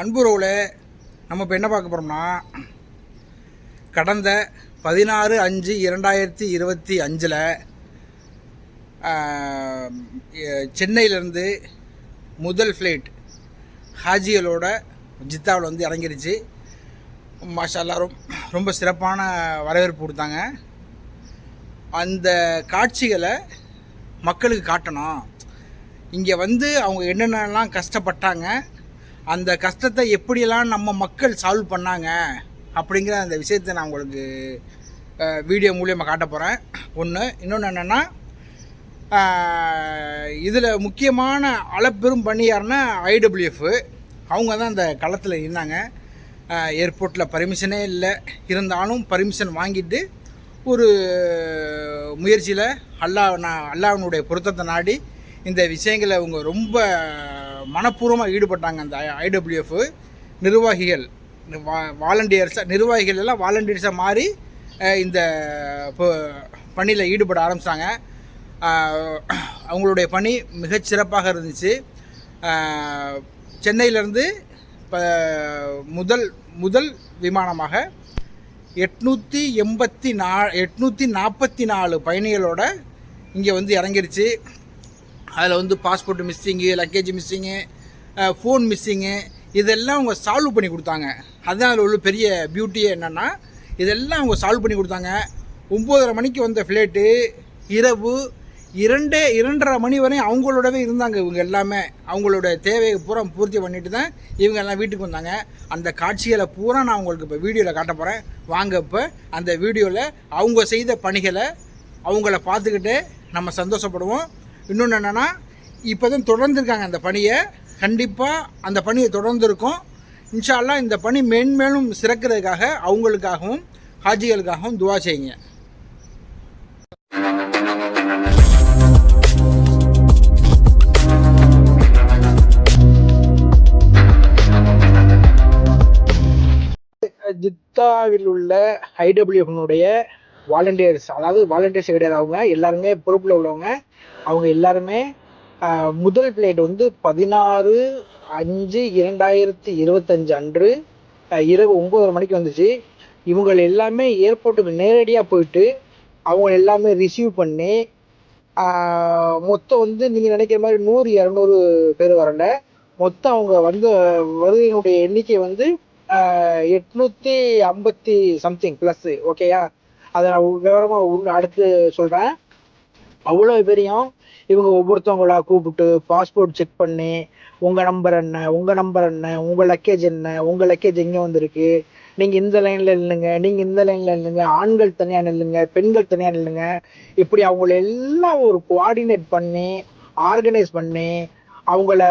அன்புறவில் நம்ம இப்போ என்ன பார்க்க போகிறோம்னா கடந்த பதினாறு அஞ்சு இரண்டாயிரத்தி இருபத்தி அஞ்சில் சென்னையிலேருந்து முதல் ஃப்ளைட் ஹாஜிகளோட ஜித்தாவில் வந்து இறங்கிருச்சு. மாஷா எல்லாரும் ரொம்ப சிறப்பான வரவேற்பு கொடுத்தாங்க. அந்த காட்சிகளை மக்களுக்கு காட்டணும். இங்கே வந்து அவங்க என்னென்னலாம் கஷ்டப்பட்டாங்க அந்த கஷ்டத்தை எப்படியெல்லாம் நம்ம மக்கள் சால்வ் பண்ணாங்க அப்படிங்கிற அந்த விஷயத்தை நான் உங்களுக்கு வீடியோ மூலியமாக காட்ட போகிறேன் ஒன்று இன்னொன்று என்னென்னா இதில் முக்கியமான அளப்பெரும் பண்ணி யாருன்னா ஐடபிள்யூஎஃப் அவங்க தான் அந்த களத்தில் இருந்தாங்க ஏர்போர்ட்டில் பர்மிஷனே இல்லை. இருந்தாலும் பர்மிஷன் வாங்கிட்டு ஒரு முயற்சியில் அல்லாஹ் நான் அல்லாவினுடைய பொருத்தத்தை நாடி இந்த விஷயங்களை அவங்க ரொம்ப மனப்பூர்வமாக ஈடுபட்டாங்க அந்த ஐடபிள்யூஎஃப் நிர்வாகிகள். வாலண்டியர்ஸாக நிர்வாகிகள் எல்லாம் வாலண்டியர்ஸாக மாறி இந்த பணியில் ஈடுபட ஆரம்பித்தாங்க அவங்களுடைய பணி மிகச்சிறப்பாக இருந்துச்சு. சென்னையிலேருந்து இப்போ முதல் முதல் விமானமாக எட்நூற்றி எண்பத்தி நா எட்நூற்றி நாற்பத்தி நாலு பயணிகளோட இங்கே வந்து இறங்கிருச்சு. அதில் வந்து passport missing luggage missing phone missing இதெல்லாம் அவங்க சால்வ் பண்ணி கொடுத்தாங்க. அதுதான் அதில் உள்ள பெரிய பியூட்டியே என்னென்னா இதெல்லாம் அவங்க சால்வ் பண்ணி கொடுத்தாங்க. ஒம்போதரை மணிக்கு வந்த ஃப்ளைட்டு இரவு இரண்டே இரண்டரை மணி வரையும் அவங்களோடவே இருந்தாங்க இவங்க எல்லாமே. அவங்களோட தேவையை பூரா பூர்த்தி பண்ணிட்டு தான் இவங்க எல்லாம் வீட்டுக்கு வந்தாங்க. அந்த காட்சிகளை பூரா நான் உங்களுக்கு இப்போ வீடியோவில் காட்ட போகிறேன் வாங்க இப்போ அந்த வீடியோவில் அவங்க செய்த பணிகளை அவங்கள பார்த்துக்கிட்டு நம்ம சந்தோஷப்படுவோம். இன்னொன்று என்னென்னா இப்போ தான் தொடர்ந்துருக்காங்க அந்த பணியை. கண்டிப்பாக அந்த பணியை தொடர்ந்துருக்கோம். இன்ஷா அல்லாஹ் இந்த பணி மேன்மேலும் சிறக்கிறதுக்காக அவங்களுக்காகவும் ஹாஜிகளுக்காகவும் துவா செய்யுங்க. ஜித்தாவில் உள்ள ஐடபிள்யூனுடைய வாலண்டியர்ஸ் அதாவது வாலண்டியர்ஸ் கிடையாது. அவங்க எல்லாருமே பொறுப்பில் உள்ளவங்க. அவங்க எல்லாருமே முதல் பிளேட் வந்து பதினாறு அஞ்சு இரண்டாயிரத்தி இருபத்தஞ்சு அன்று இரவு ஒம்பதரை மணிக்கு வந்துச்சு. இவங்க எல்லாமே ஏர்போர்ட்டுக்கு நேரடியாக போயிட்டு அவங்க எல்லாமே ரிசீவ் பண்ணி மொத்தம் வந்து நீங்கள் நினைக்கிற மாதிரி நூறு இரநூறு பேர் வரல. மொத்தம் அவங்க வந்து வருகையினுடைய எண்ணிக்கை வந்து எட்நூற்றி ஐம்பத்தி சம்திங் ப்ளஸ்ஸு ஓகேயா அதை நான் விவரமாக அடுத்து சொல்கிறேன் அவ்வளோ பேரையும் இவங்க ஒவ்வொருத்தவங்களா கூப்பிட்டு பாஸ்போர்ட் செக் பண்ணி உங்கள் நம்பர் என்ன உங்கள் நம்பர் என்ன உங்கள் லக்கேஜ் என்ன உங்கள் லக்கேஜ் எங்கே வந்திருக்கு நீங்கள் இந்த லைனில் நில்லுங்க நீங்கள் இந்த லைனில் நில்லுங்க ஆண்கள் தனியாக நில்லுங்க பெண்கள் தனியாக நில்லுங்க. இப்படி அவங்கள எல்லாம் ஒரு கோஆர்டினேட் பண்ணி ஆர்கனைஸ் பண்ணி அவங்கள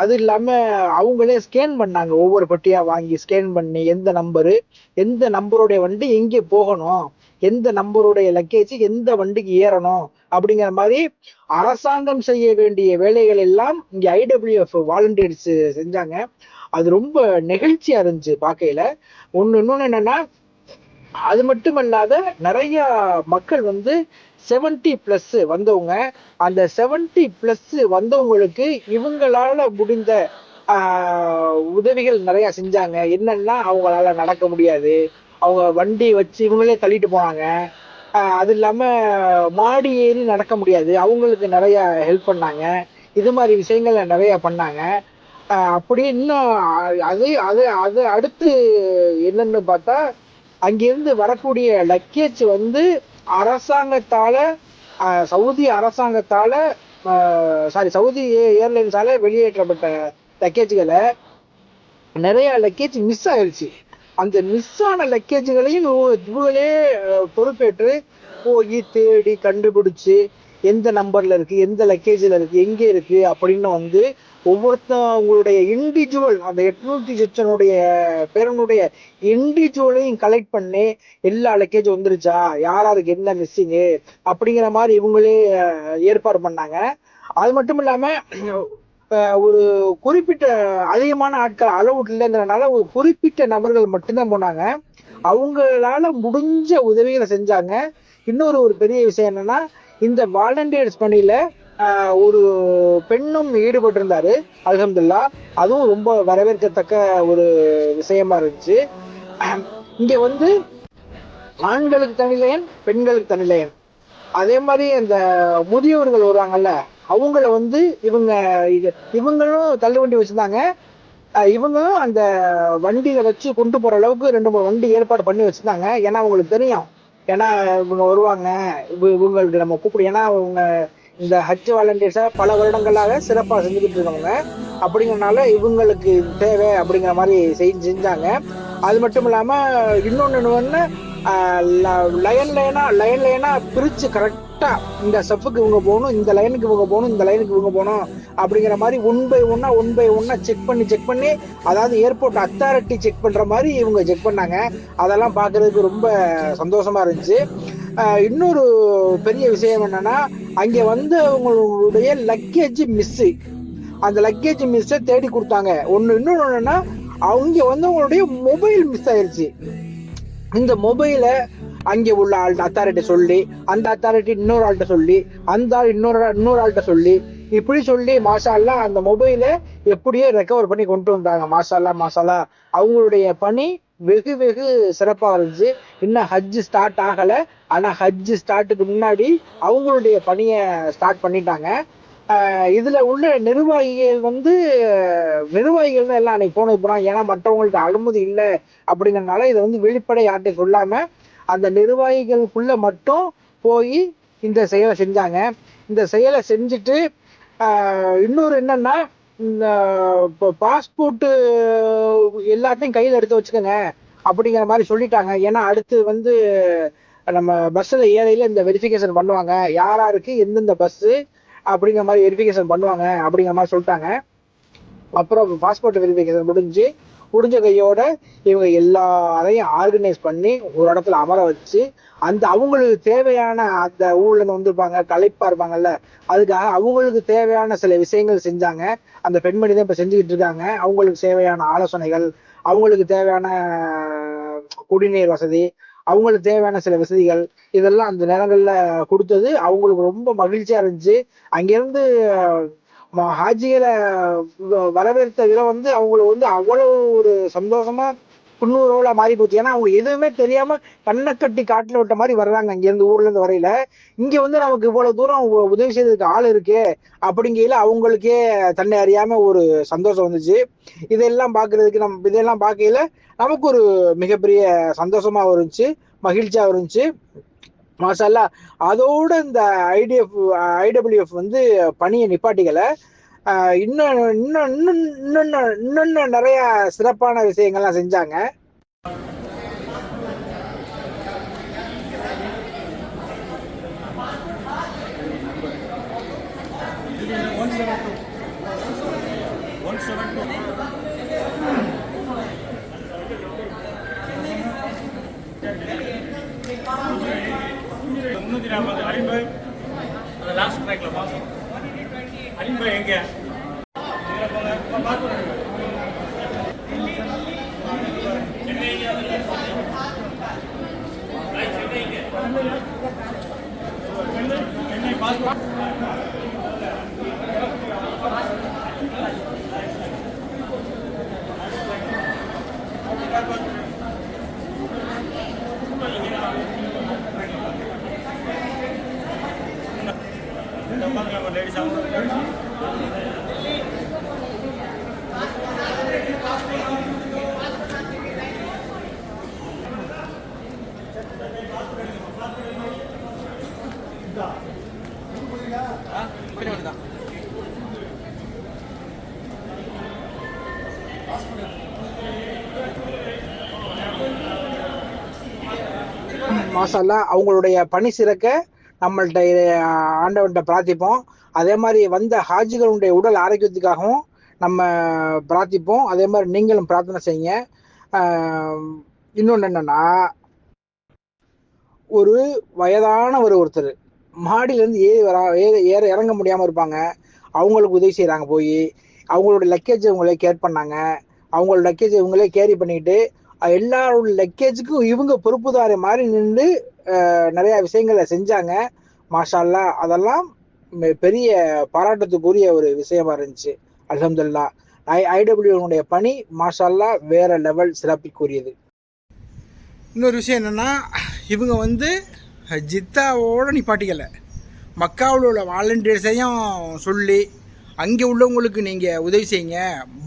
அது இல்லாமல் அவங்களே ஸ்கேன் பண்ணாங்க. ஒவ்வொரு பட்டியாக வாங்கி ஸ்கேன் பண்ணி எந்த நம்பரு எந்த நம்பருடைய வண்டி எங்கே போகணும் எந்த நம்பருடைய லக்கேஜ் எந்த வண்டிக்கு ஏறணும் அப்படிங்கிற மாதிரி அரசாங்கம் செய்ய வேண்டிய வேலைகள் எல்லாம் இங்கே ஐடபிள்யூஎஃப் வாலண்டியர்ஸ் செஞ்சாங்க. அது ரொம்ப நெகிழ்ச்சியா இருந்துச்சு பார்க்கையில. ஒன்று இன்னொன்று என்னன்னா அது மட்டும் இல்லாத நிறைய மக்கள் வந்து செவன்டி பிளஸ் வந்தவங்க. அந்த செவன்டி பிளஸ் வந்தவங்களுக்கு இவங்களால முடிந்த உதவிகள் நிறைய செஞ்சாங்க. என்னன்னா அவங்களால நடக்க முடியாது. அவங்க வண்டி வச்சு இவங்களே தள்ளிட்டு போனாங்க. அது இல்லாம மாடி ஏறி நடக்க முடியாது. அவங்களுக்கு நிறைய ஹெல்ப் பண்ணாங்க. இது மாதிரி விஷயங்கள் நிறைய பண்ணாங்க. அப்படி இன்னும் அது அது அது அடுத்து என்னன்னு பார்த்தா அங்கிருந்து வரக்கூடிய லக்கேஜ் வந்து அரசாங்கத்தால சவுதி அரசாங்கத்தால சாரி சவுதி ஏர்லைன்ஸால வெளியேற்றப்பட்ட லக்கேஜ்களை நிறைய லக்கேஜ் மிஸ் ஆயிடுச்சு. அந்த மிஸ் ஆன லக்கேஜுகளையும் இவங்களே பொறுப்பேற்று போய் தேடி கண்டுபிடிச்சு எந்த நம்பர்ல இருக்கு எந்த லக்கேஜில் இருக்கு எங்கே இருக்கு அப்படின்னு வந்து ஒவ்வொருத்தவங்களுடைய இண்டிவிஜுவல் அந்த எட்நூத்தி சிச்சனுடைய பேரனுடைய இண்டிவிஜுவலையும் கலெக்ட் பண்ணி எல்லா லக்கேஜ் வந்துருச்சா யாராருக்கு என்ன மிஸ்ஸிங்கு அப்படிங்கிற மாதிரி இவங்களே ஏற்பாடு பண்ணாங்க. அது மட்டும் இல்லாம ஒரு குறிப்பிட்ட அதிகமான ஆட்கள் அளவுட் இல்லைங்கிறனால ஒரு குறிப்பிட்ட நபர்கள் மட்டும்தான் போனாங்க. அவங்களால முடிஞ்ச உதவிகளை செஞ்சாங்க. இன்னொரு ஒரு பெரிய விஷயம் என்னன்னா இந்த வாலண்டியர்ஸ் பணியில ஒரு பெண்ணும் ஈடுபட்டிருந்தாரு அல்ஹம்துல்லா. அதுவும் ரொம்ப வரவேற்கத்தக்க ஒரு விஷயமா இருந்துச்சு. இங்க வந்து ஆண்களுக்கு தனிலையன் பெண்களுக்கு தனிலையன். அதே மாதிரி அந்த முதியோர்கள் வருவாங்கல்ல அவங்கள வந்து இவங்க இவங்களும் தள்ளுவண்டி வச்சிருந்தாங்க. இவங்களும் அந்த வண்டியை வச்சு கொண்டு போற அளவுக்கு ரெண்டு மூணு வண்டி ஏற்பாடு பண்ணி வச்சிருந்தாங்க. ஏன்னா அவங்களுக்கு தெரியும். ஏன்னா இவங்க வருவாங்க. இவங்களுக்கு நம்ம கூப்பிடு ஏன்னா அவங்க இந்த ஹஜ் வாலண்டியர்ஸை பல வருடங்களாக சிறப்பாக செஞ்சுக்கிட்டு இருக்கவங்க. அப்படிங்கறனால இவங்களுக்கு தேவை அப்படிங்கிற மாதிரி செஞ்சு செஞ்சாங்க. அது மட்டும் இல்லாமல் இன்னொன்று ஒண்ணு லயன் லைனாக லயன் லைனாக பிரித்து கரெக்ட் இந்த ஸ்டெப்புக்கு இவங்க போகணும் இந்த லைனுக்கு இவங்க போகணும் இந்த லைனுக்கு இவங்க போகணும் அப்படிங்கிற மாதிரி ஒன் பை ஒன்னா ஒன் பை ஒன்னா செக் பண்ணி செக் பண்ணி அதாவது ஏர்போர்ட் அத்தாரிட்டி செக் பண்ற மாதிரி இவங்க செக் பண்ணாங்க. அதெல்லாம் பாக்குறதுக்கு ரொம்ப சந்தோஷமா இருந்துச்சு. இன்னொரு பெரிய விஷயம் என்னன்னா அங்க வந்தவங்களுடைய லக்கேஜ் மிஸ் அந்த லக்கேஜ் மிஸ்ஸை தேடி கொடுத்தாங்க. ஒன்னு இன்னொன்னு என்னன்னா அவங்க வந்து அவங்களுடைய மொபைல் மிஸ் ஆயிருச்சு. இந்த மொபைலை அங்கே உள்ள ஆள் அத்தாரிட்ட சொல்லி அந்த அத்தாரிட்டி இன்னொரு ஆள்கிட்ட சொல்லி அந்த ஆள் இன்னொரு ஆள் இன்னொரு ஆள்கிட்ட சொல்லி இப்படி சொல்லி மாஷால்லா அந்த மொபைலை எப்படியோ ரெக்கவர் பண்ணி கொண்டு வந்தாங்க. மாஷால்லா மாஷால்லா அவங்களுடைய பணி வெகு வெகு சிறப்பா இருந்துச்சு. இன்னும் ஹஜ் ஸ்டார்ட் ஆகல. ஆனா ஹஜ் ஸ்டார்ட்டுக்கு முன்னாடி அவங்களுடைய பணியை ஸ்டார்ட் பண்ணிட்டாங்க. இதுல உள்ள நிர்வாகிகள் வந்து நிர்வாகிகள் தான் எல்லாம் அன்னைக்கு போனது போனாங்க ஏன்னா மற்றவங்களுக்கு அனுமதி இல்லை அப்படிங்கறதுனால இதை வந்து வெளிப்படை யார்கிட்ட சொல்லாம அந்த நிர்வாகிகளுக்குள்ள மட்டும் போய் இந்த செயலை செஞ்சாங்க. இந்த செயலை செஞ்சுட்டு இன்னொரு என்னன்னா இந்த பாஸ்போர்ட்டு எல்லாத்தையும் கையில் எடுத்து வச்சுக்கோங்க அப்படிங்கிற மாதிரி சொல்லிட்டாங்க. ஏன்னா அடுத்து வந்து நம்ம பஸ்ஸில் ஏறையில இந்த வெரிஃபிகேஷன் பண்ணுவாங்க. யார் யாருக்கு எந்தெந்த பஸ்ஸு அப்படிங்கிற மாதிரி வெரிஃபிகேஷன் பண்ணுவாங்க அப்படிங்கிற மாதிரி சொல்லிட்டாங்க. அப்புறம் பாஸ்போர்ட் வெரிஃபிகேஷன் முடிஞ்சு முடிஞ்ச கையோட இவங்க எல்லாரையும் ஆர்கனைஸ் பண்ணி ஒரு இடத்துல அமர வச்சு அந்த அவங்களுக்கு தேவையான அந்த ஊர்ல இருந்து வந்திருப்பாங்க களைப்பா இருப்பாங்கல்ல அதுக்காக அவங்களுக்கு தேவையான சில விஷயங்கள் செஞ்சாங்க. அந்த பெண்மணி தான் இப்ப செஞ்சுக்கிட்டு இருக்காங்க. அவங்களுக்கு தேவையான ஆலோசனைகள் அவங்களுக்கு தேவையான குடிநீர் வசதி அவங்களுக்கு தேவையான சில வசதிகள் இதெல்லாம் அந்த நேரங்கள்ல கொடுத்தது அவங்களுக்கு ரொம்ப மகிழ்ச்சியா இருந்துச்சு. அங்கிருந்து ஹாஜிகளை வ- வரவேற்ற விதம் வந்து அவங்களுக்கு வந்து அவ்வளவு ஒரு சந்தோஷமா குன்னூரோல மாறி போச்சு. ஏன்னா அவங்க எதுவுமே தெரியாம கண்ணை கட்டி காட்டுல விட்ட மாதிரி வர்றாங்க. இங்க இருந்து ஊர்ல இருந்து வரையில. இங்க வந்து நமக்கு இவ்வளவு தூரம் உ- உதவி செய்யறதுக்கு ஆள் இருக்கு அப்படிங்கையில அவங்களுக்கே தன்னை அறியாம ஒரு சந்தோஷம் வந்துச்சு. இதெல்லாம் பாக்குறதுக்கு நம்ம இதெல்லாம் பார்க்கையில நமக்கு ஒரு மிகப்பெரிய சந்தோஷமா இருந்துச்சு மகிழ்ச்சியா இருந்துச்சு. மாஷல்லா அதோட இந்த ஐடிஎஃப் ஐடபிள்யூஎஃப் வந்து பணியை நிப்பாட்டிகளை இன்னும் இன்னும் இன்னும் இன்னும் இன்னும் நிறைய சிறப்பான விஷயங்கள்லாம் செஞ்சாங்க. முந்நூற்றி நாற்பது. அலிபாய் அந்த லாஸ்ட் ட்ராக்ல பாசம் அலிபாய் எங்க? சென்னை பாஸ்போர்ட் மாஷல்லா அவங்களுடைய பணி சிறக்க நம்மள்கிட்ட ஆண்டவன்கிட்ட பிரார்த்திப்போம். அதே மாதிரி வந்த ஹாஜிகளுடைய உடல் ஆரோக்கியத்துக்காகவும் நம்ம பிரார்த்திப்போம். அதே மாதிரி நீங்களும் பிரார்த்தனை செய்யுங்க. இன்னொன்று என்னன்னா ஒரு வயதான ஒரு ஒருத்தர் மாடியிலேருந்து ஏறி வரா ஏற ஏற இறங்க முடியாமல் இருப்பாங்க. அவங்களுக்கு உதவி செய்கிறாங்க போய் அவங்களோட லக்கேஜ் இவங்களே கேர் பண்ணாங்க. அவங்களோட லக்கேஜ் இவங்களே கேரி பண்ணிக்கிட்டு எல்லாரோட லக்கேஜுக்கும் இவங்க பொறுப்புதாரி மாதிரி நின்று நிறைய விஷயங்களை செஞ்சாங்க. மாஷால்லா அதெல்லாம் பெரிய பாராட்டத்துக்குரிய ஒரு விஷயமா இருந்துச்சு. அலமதுல்லா ஐ ஐடபிள்யூனுடைய பணி மாஷால்லா வேற லெவல் சிறப்பிற்குரியது இன்னொரு விஷயம் என்னென்னா இவங்க வந்து ஜித்தாவோட நிப்பாட்டிக்கலை. மக்காவில் உள்ள வாலண்டியர்ஸையும் சொல்லி அங்கே உள்ளவங்களுக்கு நீங்கள் உதவி செய்யுங்க.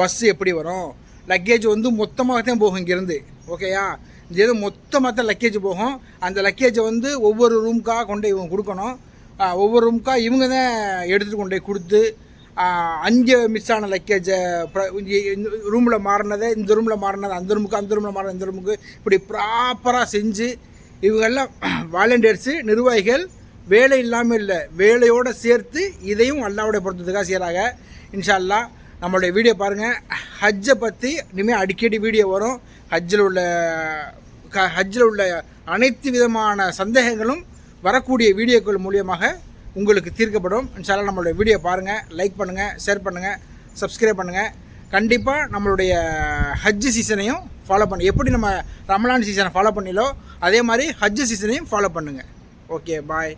பஸ் எப்படி வரும்? லக்கேஜ் வந்து மொத்தமாக தான் போகும் இங்கேருந்து. ஓகேயா இந்த இது மொத்தமாக தான் லக்கேஜ் போகும். அந்த லக்கேஜை வந்து ஒவ்வொரு ரூமுக்காக கொண்டு இவங்க கொடுக்கணும். ஒவ்வொரு ரூமுக்காக இவங்க தான் எடுத்துகிட்டு கொண்டு போய் கொடுத்து அங்கே மிஸ் ஆன லக்கேஜை ரூமில் மாறினதை இந்த ரூமில் மாறினதை அந்த ரூமுக்கு அந்த ரூமில் மாறின இந்த ரூமுக்கு இப்படி ப்ராப்பராக செஞ்சு இவங்கெல்லாம் வாலண்டியர்ஸு நிர்வாகிகள் வேலை இல்லாமல் இல்லை வேலையோடு சேர்த்து இதையும் அல்லாவுடைய பொறுத்ததுக்காக செய்கிறாங்க இன்ஷா அல்லாஹ் நம்மளுடைய வீடியோ பாருங்கள் ஹஜ்ஜை பற்றி இனிமேல் அடிக்கடி வீடியோ வரும். ஹஜ்ஜில் உள்ள க ஹஜ்ஜில் உள்ள அனைத்து விதமான சந்தேகங்களும் வரக்கூடிய வீடியோக்கள் மூலியமாக உங்களுக்கு தீர்க்கப்படும். இன்ஷால்லாம் நம்மளுடைய வீடியோ பாருங்கள் லைக் பண்ணுங்கள் ஷேர் பண்ணுங்கள் சப்ஸ்கிரைப் பண்ணுங்கள் கண்டிப்பாக நம்மளுடைய ஹஜ் சீசனையும் ஃபாலோ பண்ணு. எப்படி நம்ம ரமலான் சீசனை ஃபாலோ பண்ணிலோ அதே மாதிரி ஹஜ் சீசனையும் ஃபாலோ பண்ணுங்கள் ஓகே பாய்